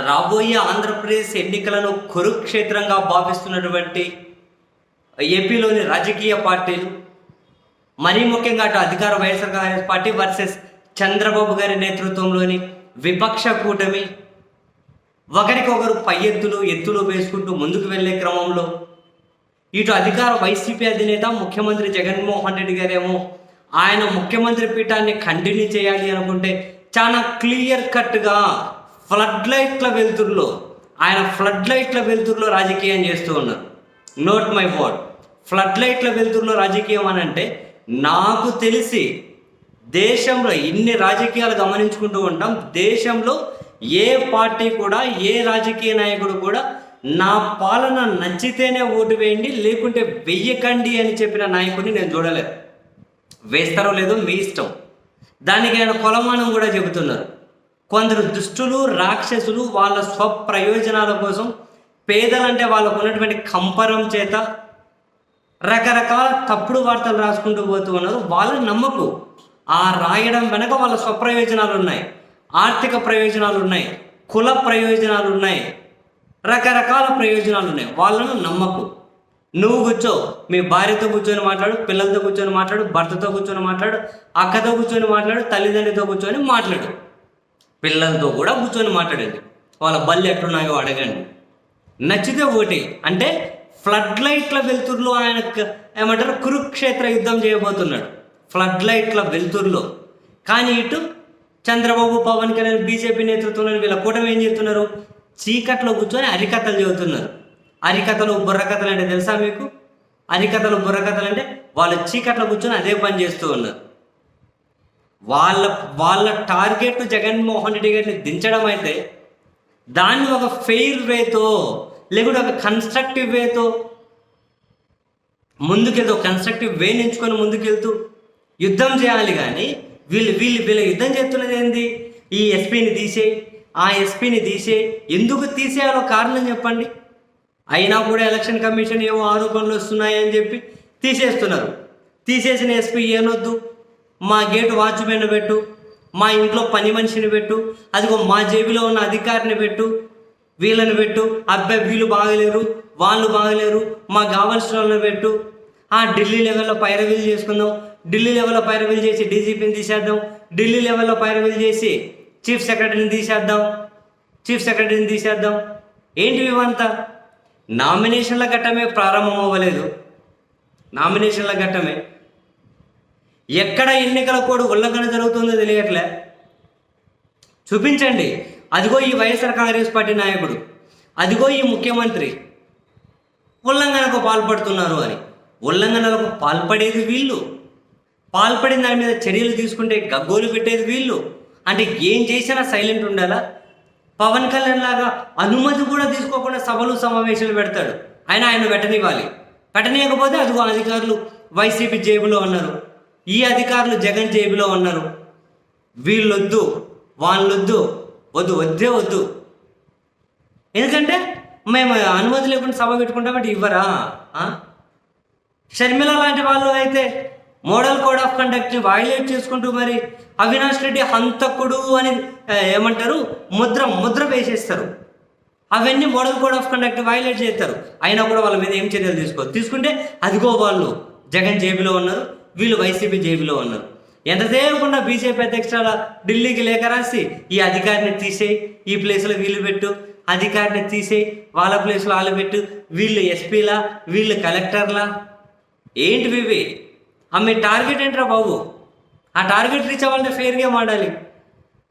రాబోయే ఆంధ్రప్రదేశ్ ఎన్నికలను కురుక్షేత్రంగా భావిస్తున్నటువంటి ఏపీలోని రాజకీయ పార్టీలు మరీ ముఖ్యంగా అటు అధికార YSR Congress party versus Chandrababu గారి నేతృత్వంలోని విపక్ష కూటమి ఒకరికొకరు పై ఎత్తులు ఎత్తులు వేసుకుంటూ ముందుకు వెళ్ళే క్రమంలో ఇటు అధికార వైసీపీ అధినేత ముఖ్యమంత్రి జగన్మోహన్ రెడ్డి గారేమో ఆయన ముఖ్యమంత్రి పీఠాన్ని కంటిన్యూ చేయాలి అనుకుంటే చాలా క్లియర్ కట్గా ఫ్లడ్ లైట్ల వెలుతురులో ఆయన ఫ్లడ్ లైట్ల వెలుతురులో రాజకీయం చేస్తూ ఉన్నారు. నోట్ మై వర్డ్ ఫ్లడ్ లైట్ల వెలుతురులో రాజకీయం అని అంటే నాకు తెలిసి దేశంలో ఇన్ని రాజకీయాలు గమనించుకుంటూ ఉంటాం దేశంలో ఏ పార్టీ కూడా ఏ రాజకీయ నాయకుడు కూడా నా పాలన నచ్చితేనే ఓటు వేయండి లేకుంటే వెయ్యకండి అని చెప్పిన నాయకుడిని నేను చూడలేదు. వేస్తారో లేదో మీ ఇష్టం. దానికి ఆయన కొలమానం కూడా చెబుతున్నారు. కొందరు దుష్టులు రాక్షసులు వాళ్ళ స్వప్రయోజనాల కోసం పేదలంటే వాళ్ళకు ఉన్నటువంటి కంపరం చేత రకరకాల తప్పుడు వార్తలు రాసుకుంటూ పోతూ ఉన్నారు. వాళ్ళని నమ్మకు ఆ రాయడం వెనక వాళ్ళ స్వప్రయోజనాలు ఉన్నాయి ఆర్థిక ప్రయోజనాలు ఉన్నాయి కుల ప్రయోజనాలు ఉన్నాయి రకరకాల ప్రయోజనాలు ఉన్నాయి. వాళ్ళను నమ్మకు. నువ్వు కూర్చో మీ భార్యతో కూర్చొని మాట్లాడు పిల్లలతో కూర్చొని మాట్లాడు భర్తతో కూర్చొని మాట్లాడు అక్కతో కూర్చొని మాట్లాడు తల్లిదండ్రితో కూర్చొని మాట్లాడు. పిల్లలతో కూడా కూర్చొని మాట్లాడండి. వాళ్ళ బళ్ళు ఎట్లున్నాయో అడగండి. నచ్చితే ఒకటి అంటే ఫ్లడ్ లైట్ల వెలుతురులో ఆయన ఏమంటారు? కురుక్షేత్ర యుద్ధం చేయబోతున్నాడు. ఫ్లడ్ లైట్ల వెలుతురులో. కానీ ఇటు చంద్రబాబు పవన్ కళ్యాణ్ బీజేపీ నేతృత్వంలో వీళ్ళ కూటమి ఏం చేస్తున్నారు? చీకట్లో కూర్చొని అరికథలు చెబుతున్నారు. అరికథలు బుర్రకథలు అంటే తెలుసా మీకు? అరికథలు బుర్రకథలు అంటే వాళ్ళు చీకట్లో కూర్చొని అదే పని చేస్తూ ఉన్నారు. వాళ్ళ వాళ్ళ టార్గెట్ జగన్మోహన్ రెడ్డి గారిని దించడం అయితే దాన్ని ఒక ఫెయిర్ వేతో లేకుంటే ఒక కన్స్ట్రక్టివ్ వేతో ముందుకెళ్తూ కన్స్ట్రక్టివ్ వే ఎంచుకొని ముందుకెళ్తూ యుద్ధం చేయాలి కానీ వీళ్ళు వీళ్ళు వీళ్ళ యుద్ధం చేస్తున్నది ఏంది? ఈ ఎస్పీని తీసే ఆ ఎస్పీని తీసే ఎందుకు తీసేయాలో కారణం చెప్పండి. అయినా కూడా ఎలక్షన్ కమిషన్ ఏవో ఆరోపణలు వస్తున్నాయని చెప్పి తీసేస్తున్నారు. తీసేసిన ఎస్పీ ఏనొద్దు మా గేటు వాచ్మెన్ పెట్టు మా ఇంట్లో పని మనిషిని పెట్టు అదిగో మా జేబులో ఉన్న అధికారిని పెట్టు వీళ్ళని పెట్టు అబ్బాయి వీళ్ళు బాగలేరు వాళ్ళు బాగలేరు మాకు కావాల్సిన వాళ్ళని పెట్టు. ఆ ఢిల్లీ లెవెల్లో పైరవీలు చేసుకుందాం ఢిల్లీ లెవెల్లో పైరవీలు చేసి డీజీపీని తీసేద్దాం ఢిల్లీ లెవెల్లో పైరవీలు చేసి చీఫ్ సెక్రటరీని తీసేద్దాం చీఫ్ సెక్రటరీని తీసేద్దాం. ఏంటివి ఇవంతా నామినేషన్ల ఘట్టమే ప్రారంభం అవ్వలేదు. నామినేషన్ల ఘట్టమే. ఎక్కడ ఎన్నికల కోడ్ ఉల్లంఘన జరుగుతుందో తెలియట్లే. చూపించండి. అదిగో ఈ వైఎస్ఆర్ కాంగ్రెస్ పార్టీ నాయకుడు. అదిగో ఈ ముఖ్యమంత్రి. ఉల్లంఘనకు పాల్పడుతున్నారు అని. ఉల్లంఘనలకు పాల్పడేది వీళ్ళు. పాల్పడిన దాని మీద చర్యలు తీసుకుంటే గగ్గోలు పెట్టేది వీళ్ళు. అంటే ఏం చేసినా సైలెంట్ ఉండాలా? పవన్ కళ్యాణ్ లాగా అనుమతి కూడా తీసుకోకుండా సభలు సమావేశాలు పెడతాడు. ఆయన ఆయన పెట్టనివ్వాలి. పెట్టనీయకపోతే అదిగో అధికారులు వైసీపీ జేబులో ఉన్నారు. ఈ అధికారులు జగన్ జేబులో ఉన్నారు. వీళ్ళొద్దు వాళ్ళొద్దు వద్దు వద్దే వద్దు. ఎందుకంటే మేము అనుమతి లేకుండా సభ పెట్టుకుంటామంటే ఇవ్వరా? షర్మిల లాంటి వాళ్ళు అయితే మోడల్ కోడ్ ఆఫ్ కండక్ట్ని వైలేట్ చేసుకుంటూ మరి అవినాష్ రెడ్డి హంతకుడు అని ఏమంటారు? ముద్ర ముద్ర వేసేస్తారు. అవన్నీ model code of conduct violate చేస్తారు. అయినా కూడా వాళ్ళ మీద ఏం చర్యలు తీసుకో తీసుకుంటే అదిగో వాళ్ళు జగన్ జేబులో ఉన్నారు. వీళ్ళు వైసీపీ జేబులో ఉన్నారు. ఎంతసేపు ఉన్న బీజేపీ అధ్యక్షుల ఢిల్లీకి లేఖ రాసి ఈ అధికారిని తీసేయి ఈ ప్లేస్లో వీళ్ళు పెట్టు అధికారిని తీసేయి వాళ్ళ ప్లేస్లో వాళ్ళు పెట్టు వీళ్ళు ఎస్పీలా వీళ్ళు కలెక్టర్లా. ఏంటివి వివి? ఆ మీ టార్గెట్ ఏంట్రా బాబు? ఆ టార్గెట్ రీచ్ అవ్వాలంటే ఫెయిర్గా ఆడాలి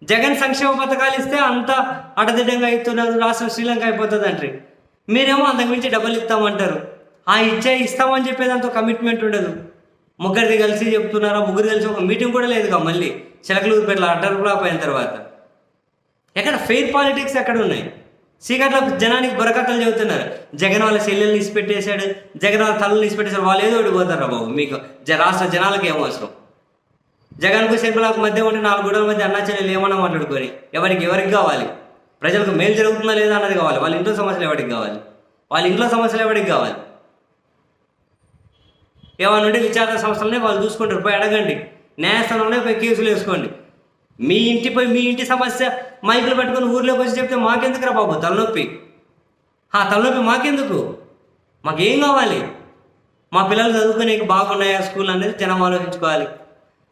జగన్ సంక్షేమ పథకాలు ఇస్తే అంతా అటదిడంగా అవుతున్నారు రాష్ట్రం శ్రీలంక అయిపోతుంది అంటే మీరేమో అంతకుమించి డబ్బులు ఇస్తామంటారు. ఆ ఇచ్చే ఇస్తామని చెప్పేదాంతో కమిట్మెంట్ ఉండదు. ముగ్గురిది కలిసి చెప్తున్నారా? ముగ్గురు కలిసి ఒక మీటింగ్ కూడా లేదుగా మళ్ళీ. చిలకలూరుపేటలో అడ్డర్ ఫ్లాప్ అయిన తర్వాత. ఎక్కడ ఫెయిర్ పాలిటిక్స్ ఎక్కడ ఉన్నాయి? సీకట్లో జనానికి బుర్రకథలు చెబుతున్నారు. జగన్ వాళ్ళ చెల్లెలు ఇసిపెట్టేశాడు జగన్ వాళ్ళ తలలు ఇసిపెట్టేశాడు వాళ్ళు ఏదో ఓడిపోతారా బాబు? మీకు జ- రాష్ట్ర జనాలకి ఏం అవసరం? జగన్కు శంకులకు మధ్య ఉండి నాలుగు గొడవల మధ్య అన్నా చెల్లెలు ఏమన్నా మాట్లాడుకొని ఎవరికి ఎవరికి కావాలి? ప్రజలకు మేలు జరుగుతుందా లేదా అన్నది కావాలి. వాళ్ళ ఇంట్లో సమస్యలు ఎవరికి కావాలి? వాళ్ళ ఇంట్లో సమస్యలు ఎవరికి కావాలి? ఏమైనా ఉంటే విచారణ సంస్థలనే వాళ్ళు చూసుకుంటారు. పోయి అడగండి. న్యాయస్థానంలో పోయి కేసులు వేసుకోండి. మీ ఇంటిపై మీ ఇంటి సమస్య మైకులు పెట్టుకుని ఊర్లోకి వచ్చి చెప్తే మాకెందుకురా బాబు? తలనొప్పి. ఆ తలనొప్పి మాకెందుకు? మాకేం కావాలి? మా పిల్లలు చదువుకునేకి బాగున్నాయా స్కూల్ అనేది జనం ఆలోచించుకోవాలి.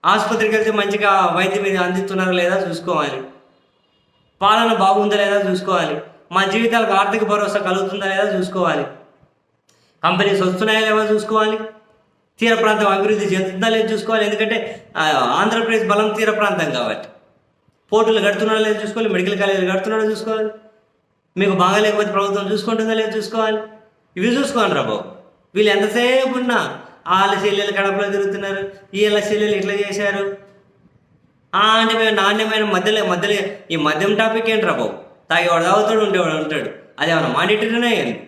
ఆసుపత్రికి వెళ్తే మంచిగా వైద్యం మీద అందిస్తున్నారా లేదా చూసుకోవాలి. పాలన బాగుందా లేదా చూసుకోవాలి. మా జీవితాలకు ఆర్థిక భరోసా కలుగుతుందా లేదా చూసుకోవాలి. కంపెనీస్ వస్తున్నాయా లేవో చూసుకోవాలి. తీర ప్రాంతం అభివృద్ధి చెందుతుందా లేదు చూసుకోవాలి. ఎందుకంటే ఆంధ్రప్రదేశ్ బలం తీర ప్రాంతం కాబట్టి. పోర్టులు కడుతున్నాడో లేదో చూసుకోవాలి. మెడికల్ కాలేజీలు కడుతున్నాడో చూసుకోవాలి. మీకు బాగాలేకపోతే ప్రభుత్వం చూసుకుంటుందా లేదో చూసుకోవాలి. ఇవి చూసుకోండి రా బాబు. వీళ్ళు ఎంతసేపు ఉన్నా వాళ్ళ చెల్లెలు కడపలో తిరుగుతున్నారు. వీళ్ళ చెల్లెలు ఇట్లా చేశారు. ఆ నాణ్యమైన మధ్యలో మధ్యలో ఈ మద్యం టాపిక్ ఏంట్రా బాబు? తాగేవాడు తాగుతాడు ఉండేవాడు ఉంటాడు. అదేమన్నా మాండేటరీనే ఏంటి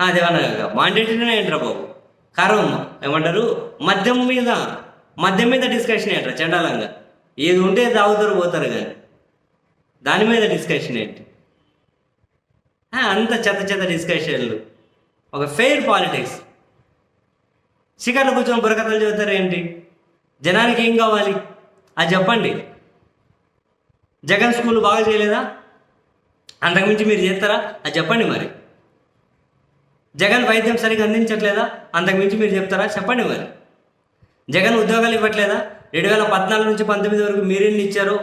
అదేమన్నా మాండేటరీనే ఏంట్రా బాబు? కారం ఏమంటారు? మద్యం మీద మద్యం మీద డిస్కషన్ ఏంట్రా చండాలంగా? ఏది ఉంటే తాగుతారు పోతారు కానీ. దాని మీద డిస్కషన్ ఏంటి? అంత చెత్త చెత్త డిస్కషన్లు ఒక ఫెయిర్ పాలిటిక్స్ శిఖర్లు కూర్చొని బుర్రకథలు చెబుతారు ఏంటి జనానికి ఏం కావాలి? అది చెప్పండి. జగన్ స్కూల్ బాగా చేయలేదా? అంతకుమించి మీరు చేస్తారా? అది చెప్పండి మరి. జగన్ వైద్యం సరిగ్గా అందించట్లేదా? అంతకుమించి మీరు చెప్తారా? చెప్పండి మరి జగన్ ఉద్యోగాలు ఇవ్వట్లేదా? రెండు వేల పద్నాలుగు నుంచి పంతొమ్మిది వరకు మీరెన్ని ఇచ్చారు?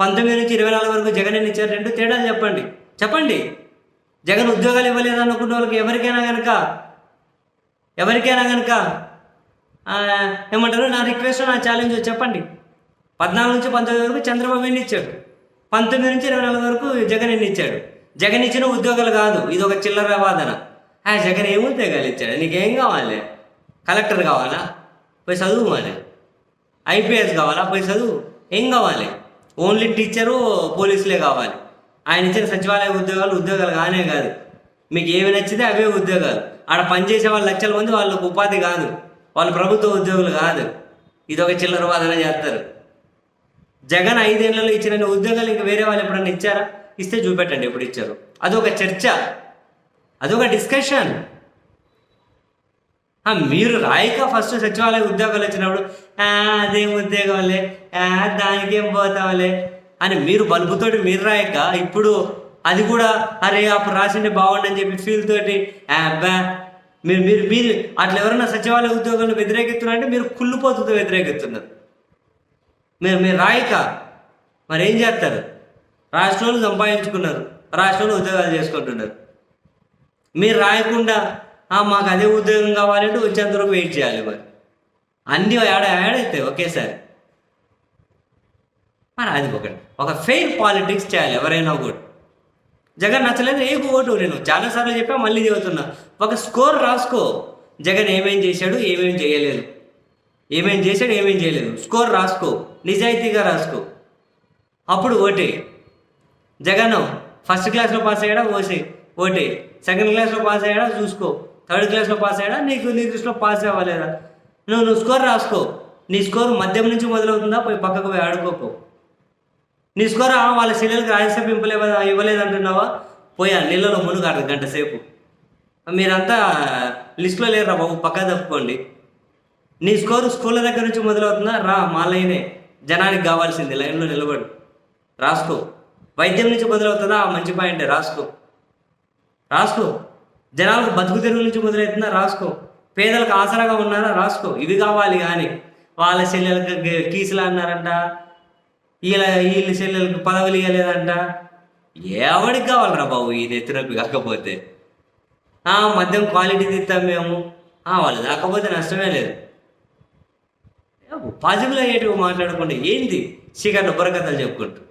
పంతొమ్మిది నుంచి ఇరవై నాలుగు వరకు జగన్ ఎన్ని ఇచ్చారు? రెండు తేడాలు చెప్పండి. చెప్పండి. జగన్ ఉద్యోగాలు ఇవ్వలేదు అనుకున్న వాళ్ళకి ఎవరికైనా కనుక ఎవరికైనా కనుక ఏమంటారు? నా రిక్వెస్ట్ నా ఛాలెంజ్ చెప్పండి. పద్నాలుగు నుంచి పంతొమ్మిది వరకు చంద్రబాబు ఎన్ని ఇచ్చాడు? పంతొమ్మిది నుంచి ఇరవై నాలుగు వరకు జగన్ ఎన్ని ఇచ్చాడు? జగన్ ఇచ్చిన ఉద్యోగాలు కాదు. ఇది ఒక చిల్లర వాదన. ఆ జగన్ ఏముంది ఉద్యోగాలు ఇచ్చాడు? నీకేం కావాలి? కలెక్టర్ కావాలా? పోయి చదువు మరి. ఐపీఎస్ కావాలా? పోయి చదువు. ఏం కావాలి? ఓన్లీ టీచరు పోలీసులే కావాలి. ఆయన ఇచ్చిన సచివాలయ ఉద్యోగాలు ఉద్యోగాలు కానే కాదు. మీకు ఏమి నచ్చితే అవే ఉద్యోగాలు. ఆడ పనిచేసే వాళ్ళు లక్షల మంది వాళ్ళకు ఉపాధి కాదు. వాళ్ళు ప్రభుత్వ ఉద్యోగులు కాదు. ఇది ఒక చిల్లర వాదన చేస్తారు. జగన్ ఐదేళ్ళలో ఇచ్చిన ఉద్యోగాలు ఇంకా వేరే వాళ్ళు ఎప్పుడన్నా ఇచ్చారా? ఇస్తే చూపెట్టండి ఎప్పుడు ఇచ్చారు. అదొక చర్చ. అదొక డిస్కషన్ మీరు రాయక ఫస్ట్ సచివాలయ ఉద్యోగాలు వచ్చినప్పుడు అదేం ఉద్యోగంలే దానికేం పోతాంలే అని మీరు బల్బుతోటి మీరు రాయక ఇప్పుడు అది కూడా అరే అప్పుడు రాసిండే బాగుండని చెప్పి ఫీల్ తోటి అబ్బా మీరు మీరు మీరు అట్లా ఎవరైనా సచివాలయ ఉద్యోగాలను వ్యతిరేకిస్తున్నారంటే మీరు కుళ్ళిపోతుందో వ్యతిరేకిస్తున్నారు. మీరు మీరు రాయక. మరి ఏం చేస్తారు? రాష్ట్రంలో సంపాదించుకున్నారు. రాష్ట్రంలో ఉద్యోగాలు చేసుకుంటున్నారు. మీరు రాయకుండా మాకు అదే ఉద్యోగం కావాలంటే వచ్చేంత వరకు వెయిట్ చేయాలి మరి. అన్నీ యాడ యాడ్ అవుతాయి ఒకేసారి. మరి అది ఒకటి. ఒక ఫెయిర్ పాలిటిక్స్ చేయాలి ఎవరైనా కూడా. జగన్ నచ్చలేదు ఏ ఓటు నేను. చాలాసార్లు చెప్పా మళ్ళీ చెబుతున్నా. ఒక స్కోర్ రాసుకో. జగన్ ఏమేం చేశాడు ఏమేం చేయలేదు. ఏమేం చేశాడు ఏమేం చేయలేదు. స్కోర్ రాసుకో. నిజాయితీగా రాసుకో. అప్పుడు ఓటే. జగన్ ఫస్ట్ క్లాస్లో పాస్ అయ్యాడా? ఓసే. ఓటే సెకండ్ క్లాస్లో పాస్ అయ్యాడా? చూసుకో. థర్డ్ క్లాస్లో పాస్ అయ్యాడా? నీకు నీ దృష్టిలో పాస్ అవ్వలేదా? నువ్వు నువ్వు స్కోర్ రాసుకో. నీ స్కోర్ మద్యం నుంచి మొదలవుతుందా? పోయి పక్కకు పోయి ఆడుకోపో. నీ స్కోర్ వాళ్ళ చెల్లెలకు రాజ్యసభ ఇంపలేవ ఇవ్వలేదు అంటున్నావా పోయా నీళ్ళలో మునుగాడు గంట సేపు. మీరంతా లిస్ట్లో లేరురా బాబు పక్క తప్పుకోండి. నీ స్కోరు స్కూళ్ళ దగ్గర నుంచి మొదలవుతుందా? రా మా లైనే జనానికి కావాల్సింది లైన్లో నిలబడు. రాసుకో. వైద్యం నుంచి మొదలవుతుందా? ఆ మంచి పాయింట్ రాసుకో. రాసుకో. జనాలకు బతుకు తెరువు నుంచి మొదలవుతుందా? రాసుకో. పేదలకు ఆసరాగా ఉన్నారా? రాసుకో. ఇది కావాలి కానీ. వాళ్ళ చెల్లెలకు కీసులు అన్నారంట. వీళ్ళ వీళ్ళ చెల్లెలకు పదవులు ఇవ్వలేదంట ఎవడికి కావాలరా బాబు ఇది ఎత్తునొప్పి కాకపోతే? ఆ, మద్యం క్వాలిటీ తీస్తాం మేము. ఆ, వాళ్ళు కాకపోతే నష్టమే లేదు. పాజిబుల్ అయ్యేటివి మాట్లాడకుండా. ఏంది? చీకట్లో బుర్రకథలు చెప్పుకుంటూ.